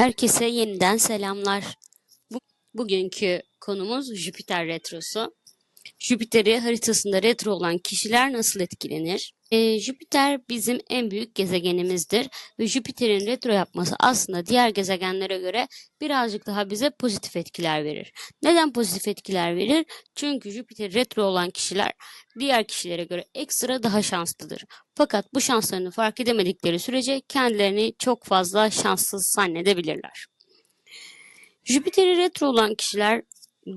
Herkese yeniden selamlar. Bu, bugünkü konumuz Jüpiter retrosu. Jüpiter'i haritasında retro olan kişiler nasıl etkilenir? Ee, Jüpiter bizim en büyük gezegenimizdir ve Jüpiter'in retro yapması aslında diğer gezegenlere göre birazcık daha bize pozitif etkiler verir. Neden pozitif etkiler verir? Çünkü Jüpiter retro olan kişiler diğer kişilere göre ekstra daha şanslıdır. Fakat bu şanslarını fark edemedikleri sürece kendilerini çok fazla şanssız zannedebilirler. Jüpiter'i retro olan kişiler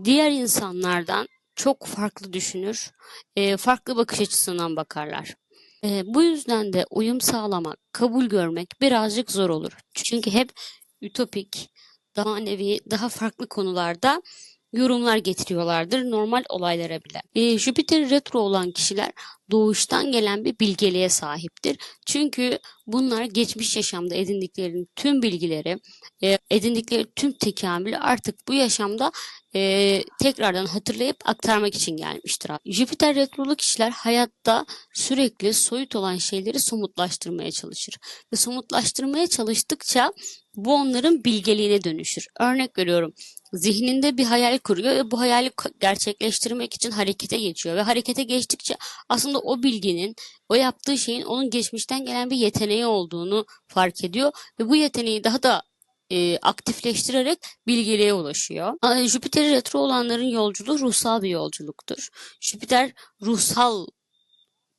diğer insanlardan çok farklı düşünür, e, farklı bakış açısından bakarlar. E, bu yüzden de uyum sağlamak, kabul görmek birazcık zor olur. Çünkü hep ütopik, daha nevi, daha farklı konularda yorumlar getiriyorlardır normal olaylara bile. E, Jüpiter retro olan kişiler doğuştan gelen bir bilgeliğe sahiptir. Çünkü bunlar geçmiş yaşamda edindikleri tüm bilgileri, e, edindikleri tüm tekamülü artık bu yaşamda e, tekrardan hatırlayıp aktarmak için gelmiştir. Jüpiter retrolu kişiler hayatta sürekli soyut olan şeyleri somutlaştırmaya çalışır. Ve somutlaştırmaya çalıştıkça bu onların bilgeliğine dönüşür. Örnek veriyorum zihninde bir hayal kuruyor ve bu hayali gerçekleştirmek için harekete geçiyor ve harekete geçtikçe aslında o bilginin, o yaptığı şeyin onun geçmişten gelen bir yeteneği olduğunu fark ediyor ve bu yeteneği daha da e, aktifleştirerek bilgeliğe ulaşıyor. Jüpiter retro olanların yolculuğu ruhsal bir yolculuktur. Jüpiter ruhsal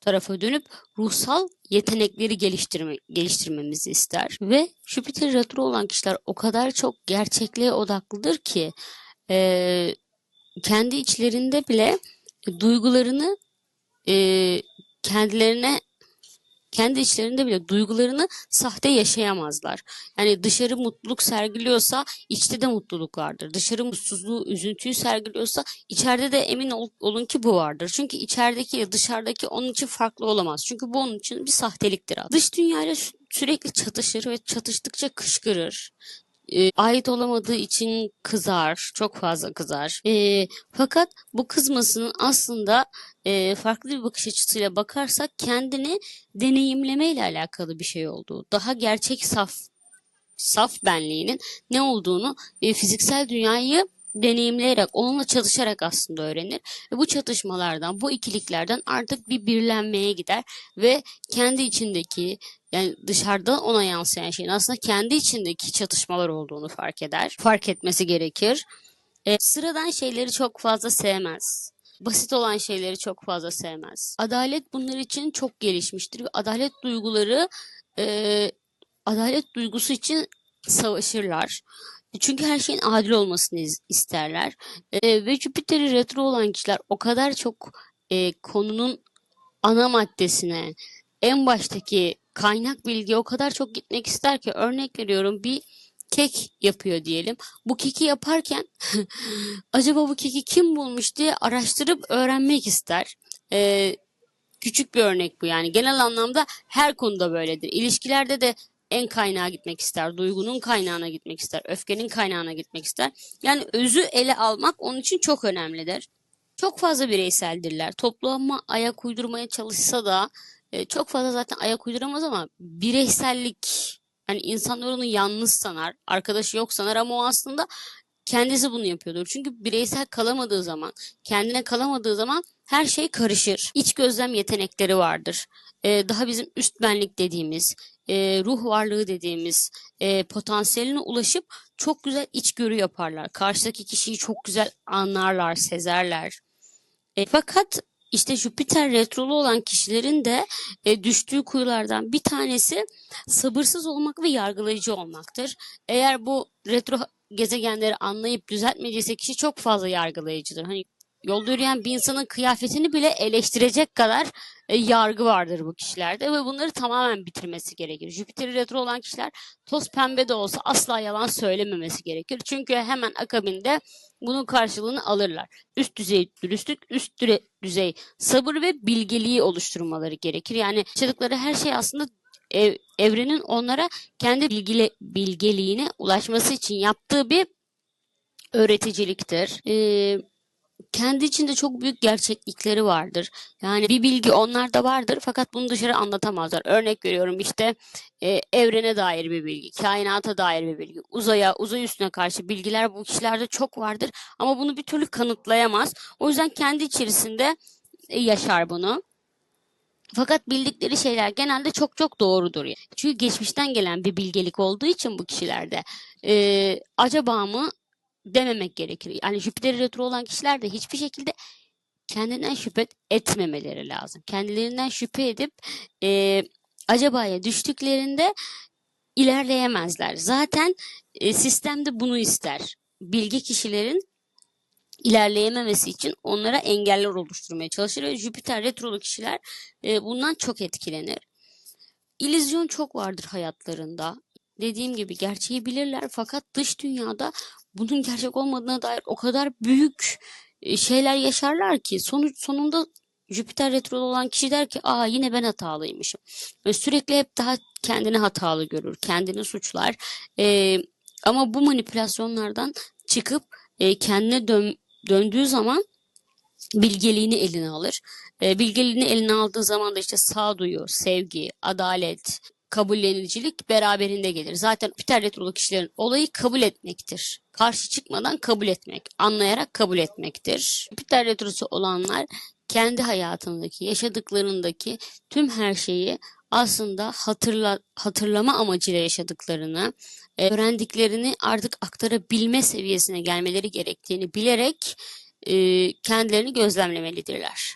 tarafa dönüp ruhsal yetenekleri geliştirme, geliştirmemizi ister. Ve Jüpiter retro olan kişiler o kadar çok gerçekliğe odaklıdır ki e, kendi içlerinde bile duygularını e, kendilerine kendi içlerinde bile duygularını sahte yaşayamazlar. Yani dışarı mutluluk sergiliyorsa içte de mutluluk vardır. Dışarı mutsuzluğu, üzüntüyü sergiliyorsa içeride de emin ol, olun ki bu vardır. Çünkü içerideki ile dışarıdaki onun için farklı olamaz. Çünkü bu onun için bir sahteliktir. Dış dünyayla sürekli çatışır ve çatıştıkça kışkırır e, ait olamadığı için kızar, çok fazla kızar. E, fakat bu kızmasının aslında e, farklı bir bakış açısıyla bakarsak kendini deneyimleme ile alakalı bir şey olduğu, daha gerçek saf saf benliğinin ne olduğunu e, fiziksel dünyayı deneyimleyerek, onunla çalışarak aslında öğrenir. Ve bu çatışmalardan, bu ikiliklerden artık bir birlenmeye gider ve kendi içindeki yani dışarıda ona yansıyan şeyin aslında kendi içindeki çatışmalar olduğunu fark eder. Fark etmesi gerekir. E, sıradan şeyleri çok fazla sevmez. Basit olan şeyleri çok fazla sevmez. Adalet bunlar için çok gelişmiştir adalet duyguları e, adalet duygusu için savaşırlar. Çünkü her şeyin adil olmasını isterler. E, ve Jüpiter'i retro olan kişiler o kadar çok e, konunun ana maddesine, en baştaki kaynak bilgi o kadar çok gitmek ister ki örnek veriyorum bir kek yapıyor diyelim. Bu keki yaparken acaba bu keki kim bulmuş diye araştırıp öğrenmek ister. Ee, küçük bir örnek bu yani genel anlamda her konuda böyledir. İlişkilerde de en kaynağa gitmek ister, duygunun kaynağına gitmek ister, öfkenin kaynağına gitmek ister. Yani özü ele almak onun için çok önemlidir. Çok fazla bireyseldirler. Topluma ayak uydurmaya çalışsa da e, çok fazla zaten ayak uyduramaz ama bireysellik yani insanlar onu yalnız sanar, arkadaşı yok sanar ama o aslında kendisi bunu yapıyordur. Çünkü bireysel kalamadığı zaman, kendine kalamadığı zaman her şey karışır. İç gözlem yetenekleri vardır. Ee, daha bizim üst benlik dediğimiz, e, ruh varlığı dediğimiz e, potansiyeline ulaşıp çok güzel içgörü yaparlar. Karşıdaki kişiyi çok güzel anlarlar, sezerler. E, fakat işte Jüpiter retrolu olan kişilerin de e, düştüğü kuyulardan bir tanesi sabırsız olmak ve yargılayıcı olmaktır. Eğer bu retro gezegenleri anlayıp düzeltmediyse kişi çok fazla yargılayıcıdır. Hani yolda yürüyen bir insanın kıyafetini bile eleştirecek kadar e, yargı vardır bu kişilerde ve bunları tamamen bitirmesi gerekir. Jüpiter retro olan kişiler toz pembe de olsa asla yalan söylememesi gerekir. Çünkü hemen akabinde bunun karşılığını alırlar. Üst düzey dürüstlük, üst düzey sabır ve bilgeliği oluşturmaları gerekir. Yani yaşadıkları her şey aslında ev, evrenin onlara kendi bilgili, bilgeliğine ulaşması için yaptığı bir öğreticiliktir. Ee, kendi içinde çok büyük gerçeklikleri vardır. Yani bir bilgi onlarda vardır fakat bunu dışarı anlatamazlar. Örnek veriyorum işte e, evrene dair bir bilgi, kainata dair bir bilgi, uzaya, uzay üstüne karşı bilgiler bu kişilerde çok vardır ama bunu bir türlü kanıtlayamaz. O yüzden kendi içerisinde e, yaşar bunu. Fakat bildikleri şeyler genelde çok çok doğrudur. Çünkü geçmişten gelen bir bilgelik olduğu için bu kişilerde e, acaba mı dememek gerekir. Yani Jüpiter retro olan kişiler de hiçbir şekilde kendinden şüphe etmemeleri lazım. Kendilerinden şüphe edip e, acabaya düştüklerinde ilerleyemezler. Zaten e, sistemde bunu ister. Bilgi kişilerin ilerleyememesi için onlara engeller oluşturmaya çalışır ve Jüpiter retrolu kişiler e, bundan çok etkilenir. İllüzyon çok vardır hayatlarında. Dediğim gibi gerçeği bilirler fakat dış dünyada bunun gerçek olmadığına dair o kadar büyük e, şeyler yaşarlar ki sonuç sonunda Jüpiter retrolu olan kişi der ki aa yine ben hatalıymışım. Ve sürekli hep daha kendini hatalı görür, kendini suçlar. E, ama bu manipülasyonlardan çıkıp e, kendine dön, döndüğü zaman bilgeliğini eline alır. E, bilgeliğini eline aldığı zaman da işte sağduyu, sevgi, adalet, kabullenicilik beraberinde gelir. Zaten Jüpiter retrolu kişilerin olayı kabul etmektir. Karşı çıkmadan kabul etmek, anlayarak kabul etmektir. Jüpiter retrosu olanlar kendi hayatındaki, yaşadıklarındaki tüm her şeyi aslında hatırla, hatırlama amacıyla yaşadıklarını, e, öğrendiklerini artık aktarabilme seviyesine gelmeleri gerektiğini bilerek e, kendilerini gözlemlemelidirler.